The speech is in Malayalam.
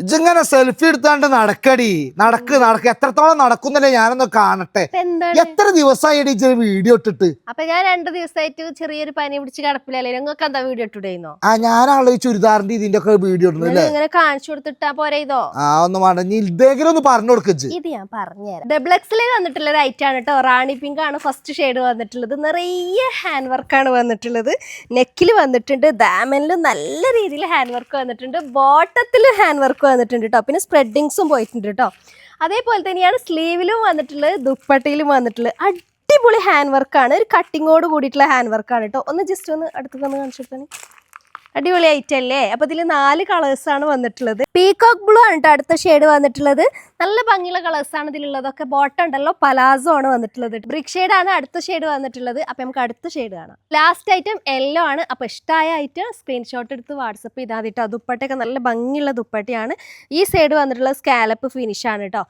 ഇജിങ്ങനെ സെൽഫി എടുത്താണ്ട് നടക്കടി? നടക്ക് നടക്ക്. എത്രത്തോളം നടക്കുന്നില്ലേ ഞാനൊന്ന് കാണട്ടെ. എത്ര ദിവസമായി ഇച്ചിരി വീഡിയോ ഇട്ടിട്ട്? അപ്പൊ ഞാൻ രണ്ട് ദിവസമായിട്ട് ചെറിയൊരു പനി പിടിച്ച് കിടപ്പില്ലല്ലേ നിങ്ങൾക്ക് എന്താ വീഡിയോ ഇട്ടുടേന്നോ ആ ഞാനാണല്ലോ ഈ ചുരിദാറിന്റെ ഇതിന്റെ ഒക്കെ വീഡിയോ ഇടുന്നത് അല്ലേ? ഇങ്ങനെ കാണിച്ചു കൊടുത്തിട്ടാ പോരെ ഇതോ? ആ ഒന്ന് വേണ്ട നീ ഇതെങ്കിലും ഒന്ന് പറഞ്ഞു കൊടുക്കച്ച് ഇത് ഞാൻ പറഞ്ഞുതരാം. ഡബിൾ എക്സിൽ വന്നിട്ടുള്ള ഒരു ഐറ്റം ആണ് കേട്ടോ. റാണി പിങ്ക് ആണ് ഫസ്റ്റ് ഷെയ്ഡ് വന്നിട്ടുള്ളത്. നിറയെ ഹാൻഡ് വർക്ക് ആണ് വന്നിട്ടുള്ളത്. നെക്കിൽ വന്നിട്ടുണ്ട്. ദാമനിൽ നല്ല രീതിയിൽ ഹാൻഡ് വർക്ക് വന്നിട്ടുണ്ട്. ബോട്ടത്തിൽ ഹാൻഡ് വർക്ക് വന്നിട്ടുണ്ട് കേട്ടോ പിന്നെ സ്പ്രെഡിങ്സും പോയിട്ടുണ്ട് കേട്ടോ അതേപോലെ തന്നെയാണ് സ്ലീവിലും വന്നിട്ടുള്ളത് ദുപ്പട്ടയിലും വന്നിട്ടുള്ളത്. അടിപൊളി ഹാൻഡ് വർക്കാണ് ഒരു കട്ടിങ്ങോട് കൂടിയിട്ടുള്ള ഹാൻഡ് വർക്കാണ് കേട്ടോ ഒന്ന് ജസ്റ്റ് ഒന്ന് അടുത്ത് വന്ന് കാണിച്ചു കൊടുത്താൽ അടിപൊളി ഐറ്റം അല്ലേ? അപ്പൊ ഇതിൽ നാല് കളേഴ്സ് ആണ് വന്നിട്ടുള്ളത്. പീകോക്ക് ബ്ലൂ ആണ് കേട്ടോ അടുത്ത ഷെയ്ഡ് വന്നിട്ടുള്ളത്. നല്ല ഭംഗിയുള്ള കളേഴ്സ് ആണ് ഇതിലുള്ളതൊക്കെ ബോട്ടം ഉണ്ടല്ലോ പലാസോ ആണ് വന്നിട്ടുള്ളത്. ബ്രിക് ഷെയ്ഡ് ആണ് അടുത്ത ഷെയ്ഡ് വന്നിട്ടുള്ളത്. അപ്പൊ നമുക്ക് അടുത്ത ഷെയ്ഡ് കാണാം. ലാസ്റ്റ് ഐറ്റം യെല്ലോ ആണ്. അപ്പൊ ഇഷ്ടമായ ഐറ്റം സ്ക്രീൻഷോട്ട് എടുത്ത് വാട്സപ്പ് ചെയ്താൽ കേട്ടോ ദുപ്പട്ടയൊക്കെ നല്ല ഭംഗിയുള്ള ദുപ്പട്ടയാണ്. ഈ സൈഡ് വന്നിട്ടുള്ള സ്കാലപ്പ് ഫിനിഷ് ആണ് കേട്ടോ